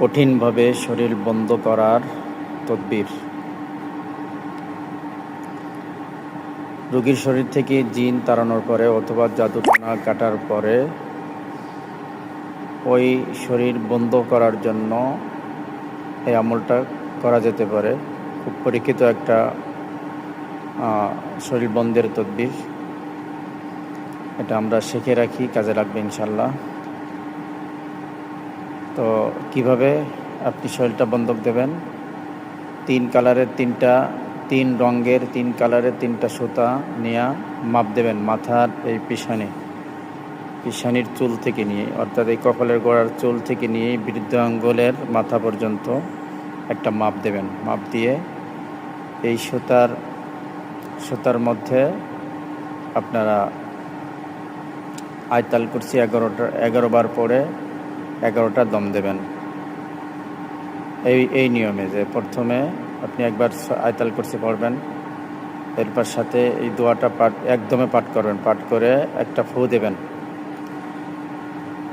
কঠিনভাবে শরীর বন্ধ করার তদবির। রোগীর শরীর থেকে জিন তাড়ানোর পরে অথবা জাদুটনা কাটার পরে ওই শরীর বন্ধ করার জন্য এই আমলটা করা যেতে পারে। খুব পরীক্ষিত একটা শরীর বন্ধের তদবির। এটা আমরা শিখে রাখি, কাজে লাগবে ইনশাল্লাহ তো কীভাবে আপনি শরীরটা বন্ধক দেবেন? তিন কালারের তিনটা, তিন রঙের তিন কালারের তিনটা সুতা নিয়ে মাপ দেবেন মাথার এই পিছনে। পিছানির চুল থেকে নিয়ে, অর্থাৎ এই কপালের গোড়ার চুল থেকে নিয়ে বৃদ্ধ আঙ্গুলের মাথা পর্যন্ত একটা মাপ দেবেন। মাপ দিয়ে এই সুতার সুতার মধ্যে আপনারা আয়তাল করছি এগারোটা, এগারো বার পরে এগারোটা দম দেবেন। এই এই নিয়মে যে প্রথমে আপনি একবার আয়তাল করছি পড়বেন। এরপর সাথে এই দোয়াটা পাঠ, একদমে পাঠ করবেন। পাঠ করে একটা ফু দেবেন।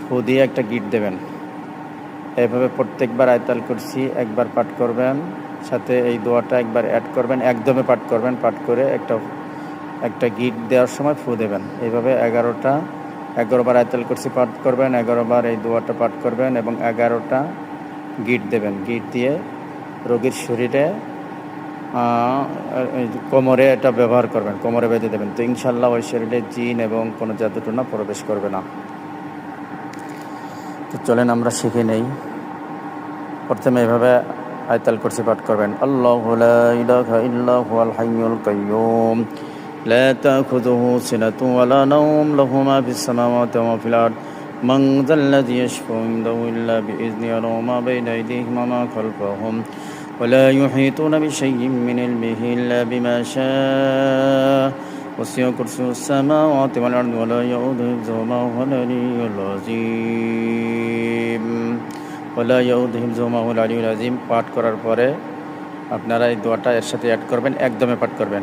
ফু দিয়ে একটা গিট দেবেন। এইভাবে প্রত্যেকবার আয়তাল করছি একবার পাঠ করবেন। সাথে এই দোয়াটা একবার অ্যাড করবেন। একদমে পাঠ করবেন। পাঠ করে একটা একটা গিট দেওয়ার সময় ফু দেবেন। এইভাবে এগারোটা এগারোবার আয়তাল করছি পাঠ করবেন এগারোবার এই দোয়াটা পাঠ করবেন এবং এগারোটা গিট দেবেন। গিট দিয়ে রোগীর শরীরে কোমরে এটা ব্যবহার করবেন, কোমরে বেঁধে দেবেন। তো ইনশাল্লাহ ওই শরীরে জিন এবং কোনো জাদুটনা প্রবেশ করবে না। তো চলেন আমরা শিখে নেই। প্রথমে এভাবে আয়তাল করছি পাঠ করবেন। আল্লাহ لا تأخذه سنة ولا نوم له ما في السماوات وما في الأرض من ذا الذي يشفع عنده إلا بإذنه يعلم ما بين أيديهم وما خلفهم ولا يحيطون بشيء من علمه إلا بما شاء وسع كرسي السماوات والأرض ولا يؤوده حفظهما وهو العلي العظيم ولا يؤوده حفظهما وهو العلي العظيم পাঠ করার পরে আপনারা এই দোয়াটা এর সাথে অ্যাড করবেন একদমে পাঠ করবেন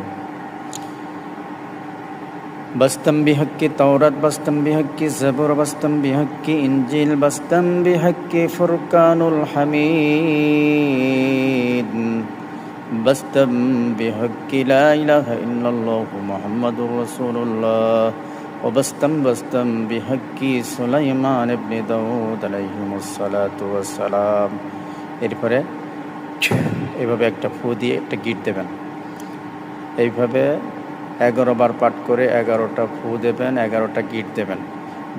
بستم بحق تورات بستم بحق زبور بستم بحق إنجيل بستم بحق فرقان الحميد بستم بحق لا إله إلا الله محمد رسول الله وبستم بستم بحق سليمان ابن داود عليهم الصلاة والسلام এরপরে এইভাবে একটা ফু দিয়ে একটা গিট দেবেন এইভাবে এগারো বার পাঠ করে এগারোটা ফু দেবেন, এগারোটা গিট দেবেন।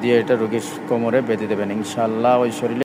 দিয়ে এটা রোগীর কোমরে বেঁধে দেবেন। ইনশাল্লাহ ওই শরীরে